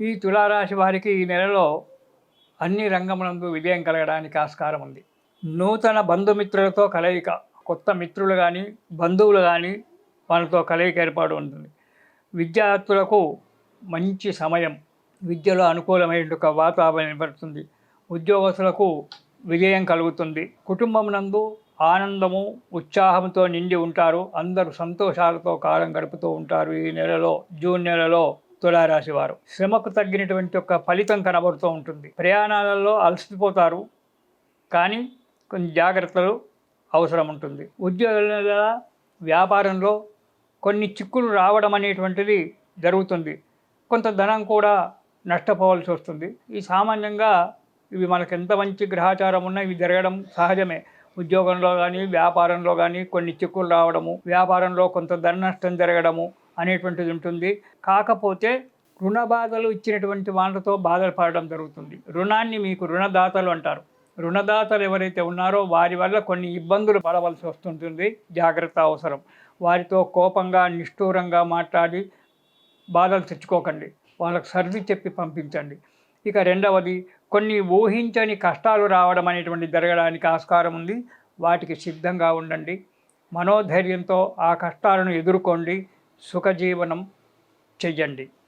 ఈ తులారాశి వారికి ఈ నెలలో అన్ని రంగములందు విజయం కలగడానికి ఆస్కారం ఉంది. నూతన బంధుమిత్రులతో కలయిక కొత్త మిత్రులు కానీ బంధువులు కానీ వాళ్ళతో కలయిక ఏర్పాటు ఉంటుంది. విద్యార్థులకు మంచి సమయం విద్యలో అనుకూలమైన ఒక వాతావరణం ఏర్పడుతుంది. ఉద్యోగస్తులకు విజయం కలుగుతుంది. కుటుంబం నందు ఆనందము ఉత్సాహంతో నిండి ఉంటారు. అందరూ సంతోషాలతో కాలం గడుపుతూ ఉంటారు. ఈ నెలలో జూన్ నెలలో తులారాశి వారు శ్రమకు తగ్గినటువంటి ఒక ఫలితం కనబడుతూ ఉంటుంది. ప్రయాణాలలో అలసిపోతారు కానీ కొన్ని జాగ్రత్తలు అవసరం ఉంటుంది. ఉద్యోగుల వ్యాపారంలో కొన్ని చిక్కులు రావడం అనేటువంటిది జరుగుతుంది. కొంత ధనం కూడా నష్టపోవాల్సి వస్తుంది. ఈ సామాన్యంగా ఇవి మనకు ఎంత మంచి గ్రహాచారం ఉన్నా ఇవి జరగడం సహజమే. ఉద్యోగంలో కానీ వ్యాపారంలో కానీ కొన్ని చిక్కులు రావడము వ్యాపారంలో కొంత ధన నష్టం జరగడము అనేటువంటిది ఉంటుంది. కాకపోతే రుణ బాధలు ఇచ్చినటువంటి వాళ్ళతో బాధలు పడడం జరుగుతుంది. రుణాన్ని మీకు రుణదాతలు అంటారు. రుణదాతలు ఎవరైతే ఉన్నారో వారి వల్ల కొన్ని ఇబ్బందులు పడవలసి వస్తుంటుంది. జాగ్రత్త అవసరం. వారితో కోపంగా నిష్ఠూరంగా మాట్లాడి బాధలు తెచ్చుకోకండి. వాళ్ళకు సర్ది చెప్పి పంపించండి. ఇక రెండవది కొన్ని ఊహించని కష్టాలు రావడం అనేటువంటి జరగడానికి ఆస్కారం ఉంది. వాటికి సిద్ధంగా ఉండండి. మనోధైర్యంతో ఆ కష్టాలను ఎదుర్కోండి. సుఖజీవనం చెయ్యండి.